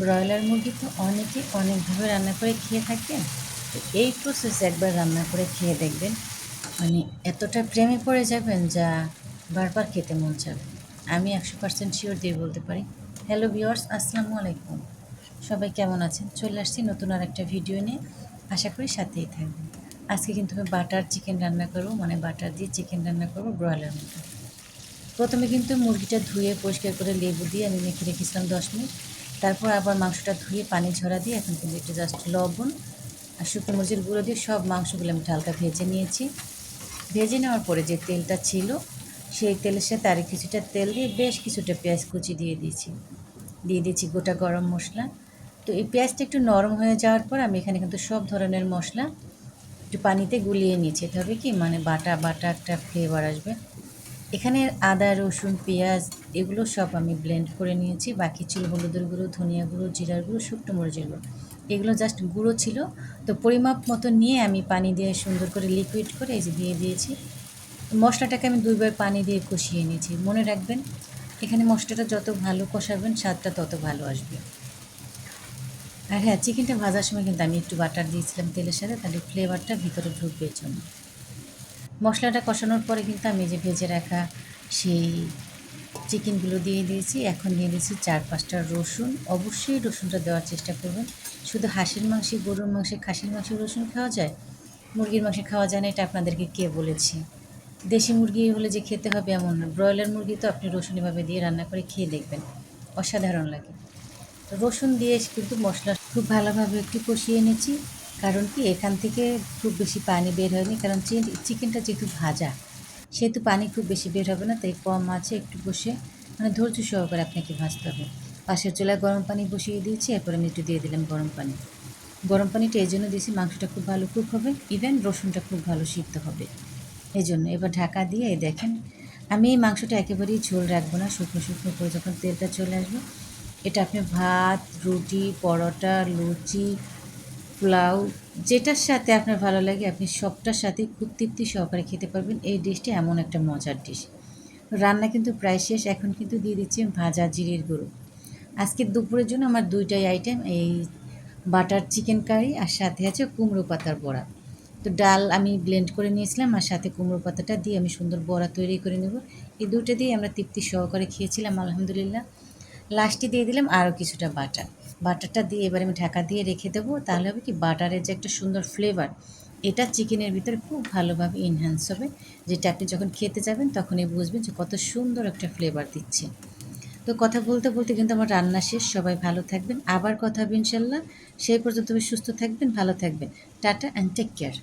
Broiler মুরগি তো অনেকে অনেকভাবে রান্না করে খেয়ে থাকেন। তো এই প্রসেস একবার রান্না করে খেয়ে দেখবেন। মানে এতটা প্রেমে পড়ে যাবেন যা বারবার খেতে মন চাবে। আমি একশো পার্সেন্ট শিওর দিয়ে বলতে পারি। হ্যালো ভিওয়ার্স আসসালামু আলাইকুম। সবাই কেমন আছেন? চলে আসছি নতুন আর একটা ভিডিও নিয়ে। আশা করি সাথেই থাকবেন। আজকে কিন্তু আমি বাটার চিকেন রান্না করব মানে বাটার দিয়ে চিকেন রান্না করব, ব্রয়লার মুরগি। প্রথমে কিন্তু মুরগিটা ধুয়ে পরিষ্কার করে লেবু দিয়ে আমি মেখে রেখেছিলাম দশ মিনিট। তারপর আবার মাংসটা ধুয়ে পানি ঝরা দিয়ে এখন কিন্তু একটু জাস্ট লবণ আর শুকনো মরিচের গুঁড়ো দিয়ে সব মাংসগুলো আমি হালকা ভেজে নিয়েছি। ভেজে নেওয়ার পরে যে তেলটা ছিল, সেই তেলের সাথে আরও কিছুটা তেল দিয়ে বেশ কিছুটা পেঁয়াজ কুচি দিয়ে দিয়েছি। দিয়ে দিয়েছি গোটা গরম মশলা। তো এই পেঁয়াজটা একটু নরম হয়ে যাওয়ার পর আমি এখানে কিন্তু সব ধরনের মশলা একটু পানিতে গুলিয়ে নিয়েছি। এতে হবে কি? মানে বাটা বাটা একটা ফ্লেভার আসবে। এখানে আদা, রসুন, পেঁয়াজ এগুলো সব আমি ব্লেন্ড করে নিয়েছি। বাকি ছিল হলুদের গুঁড়ো, ধনিয়া গুঁড়ো, জিরার গুঁড়ো, শুকনো মরিচের গুঁড়ো। এগুলো জাস্ট গুঁড়ো ছিল। তো পরিমাপ মতো নিয়ে আমি পানি দিয়ে সুন্দর করে লিকুইড করে এই যে দিয়ে দিয়েছি। মশলাটাকে আমি দুইবার পানি দিয়ে কষিয়ে নিয়েছি। মনে রাখবেন, এখানে মশলাটা যত ভালো কষাবেন, স্বাদটা তত ভালো আসবে। আর হ্যাঁ চিকেনটা ভাজার সময় কিন্তু আমি একটু বাটার দিয়েছিলাম তেলের সাথে, তাহলে ফ্লেভারটা ভিতরে ঢুকবে জন্য। মশলাটা কষানোর পরে কিন্তু আমি যে ভেজে রাখা সেই চিকেনগুলো দিয়ে দিয়েছি। এখন দিয়ে দিয়েছি চার পাঁচটা রসুন। অবশ্যই রসুনটা দেওয়ার চেষ্টা করবেন। শুধু হাঁসের মাংসে, গরুর মাংসে, খাসির মাংসে রসুন খাওয়া যায়? মুরগির মাংসে খাওয়া যায় না, এটা আপনাদেরকে কে বলেছি? দেশি মুরগি হলে যে খেতে হবে এমন না। ব্রয়লার মুরগি তো আপনি রসুন এভাবে দিয়ে রান্না করে খেয়ে দেখবেন। অসাধারণ লাগে। রসুন দিয়ে কিন্তু মশলা খুব ভালোভাবে একটু কষিয়ে নিয়েছি কারণ কি, এখান থেকে খুব বেশি পানি বের হয়নি, কারণ চিকেনটা যেহেতু ভাজা, সেহেতু পানি খুব বেশি বের হবে না, তাই কম আছে একটু বসে মানে ধৈর্য সহকারে আপনাকে ভাজতে হবে। পাশের চুলায় গরম পানি বসিয়ে দিয়েছি, এরপর আমি একটু দিয়ে দিলাম গরম পানি। গরম পানিটা এই জন্য দিয়েছি, মাংসটা খুব ভালো কুক হবে ইভেন রসুনটা খুব ভালো সিদ্ধ হবে। এই জন্য এবার ঢাকা দিয়ে দেখেন, আমি এই মাংসটা একেবারেই ঝোল রাখব না, শুকনো শুকনো করে যখন তেলটা চলে আসবে, এটা আপনি ভাত, রুটি, পরোটা, লুচি পোলাও, যেটার সাথে আপনার ভালো লাগে, আপনি সবটার সাথে খুব তৃপ্তি সহকারে খেতে পারবেন। এই ডিশটি এমন একটা মজার ডিশ। রান্না কিন্তু প্রায় শেষ। এখন কিন্তু দিয়ে দিচ্ছি ভাজা জিরের গুঁড়ো। আজকে দুপুরের জন্য আমার দুইটাই আইটেম এই বাটার চিকেন কারি আর সাথে আছে কুমড়ো পাতার বড়া। তো ডাল আমি ব্লেন্ড করে নিয়েছিলাম আর সাথে কুমড়ো পাতাটা দিয়ে আমি সুন্দর বড়া তৈরি করে নেব। এই দুটো দিয়ে আমরা তৃপ্তি সহকারে খেয়েছিলাম, আলহামদুলিল্লাহ। লাস্টে দিয়ে দিলাম আরও কিছুটা বাটার। বাটারটা দিয়ে এবার আমি ঢাকা দিয়ে রেখে দেবো, তাহলে হবে কি বাটারের যে একটা সুন্দর ফ্লেভার এটা চিকেনের ভিতরে খুব ভালোভাবে এনহ্যান্স হবে। যেটা আপনি যখন খেতে যাবেন তখনই বুঝবেন যে কত সুন্দর একটা ফ্লেভার দিচ্ছে। তো কথা বলতে বলতে কিন্তু আমার রান্না শেষ, সবাই ভালো থাকবেন। আবার কথা হবে ইনশাল্লাহ। সেই পর্যন্ত সুস্থ থাকবেন, ভালো থাকবেন। Tata and take care